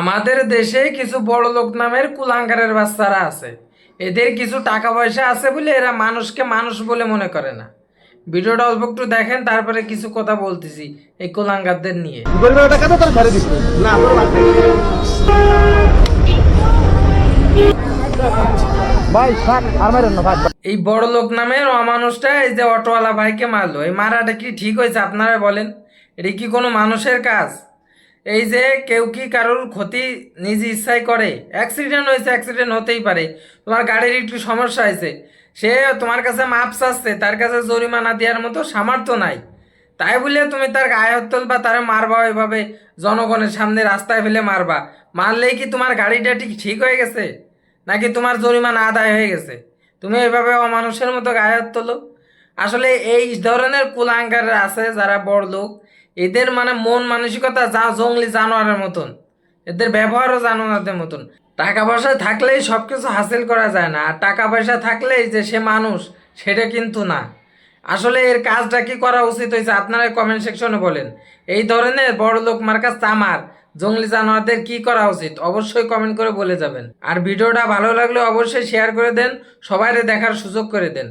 আমাদের দেশে কিছু বড় লোক নামের কুলাঙ্গারের বাচ্চারা আছে। এদের কিছু টাকা পয়সা আছে বলে এরা মানুষকে মানুষ বলে মনে করে না। ভিডিওটা অল্প একটু দেখেন তারপরে কিছু কথা বলতেছি এই কুলাঙ্গারদের নিয়ে। এই বড় লোক নামের অমানুষটা এই যে অটোওয়ালা ভাইকে মারলো এই মারাটা কি ঠিক হয়েছে আপনারা বলেন? এটা কি কোনো মানুষের কাজ? এই যে কেউ কি কারোর ক্ষতি নিজ ইচ্ছায় করে? অ্যাক্সিডেন্ট হয়েছে অ্যাক্সিডেন্ট হতেই পারে। তোমার গাড়ির একটু সমস্যা হয়েছে। সে তোমার কাছে মাপ চাচ্ছে, তার কাছে জরিমানা দেওয়ার মতো সামর্থ্য নাই। তাই বলে তুমি তার গায়ে হাত তুলবা, তারা মারবা এভাবে জনগণের সামনে রাস্তায় ফেলে মারবা। মারলেই কি তোমার গাড়িটা ঠিক ঠিক হয়ে গেছে? নাকি তোমার জরিমানা আদায় হয়ে গেছে? তুমি এভাবে অমানুষের মতো গায়ে হাত তোলো। আসলে এই ধরনের কুলাঙ্গার আছে যারা বড় লোক। এদের মানে মন মানসিকতা যা জঙ্গলি জানোয়ারের মতন। এদের ব্যবহারও জানোয়ারদের মতন। টাকা পয়সা থাকলেই সব কিছু হাসিল করা যায় না। আর টাকা পয়সা থাকলেই যে সে মানুষ, সেটা কিন্তু না। আসলে এর কাজটা কি করা উচিত হয়েছে আপনারা কমেন্ট সেকশনে বলেন। এই ধরনের বড় লোক মার্কাস তামার জঙ্গলি জানোয়ারদের কি করা উচিত? অবশ্যই কমেন্ট করে বলে যাবেন। আর ভিডিওটা ভালো লাগলে অবশ্যই শেয়ার করে দেন। সবাইরে দেখার সুযোগ করে দেন।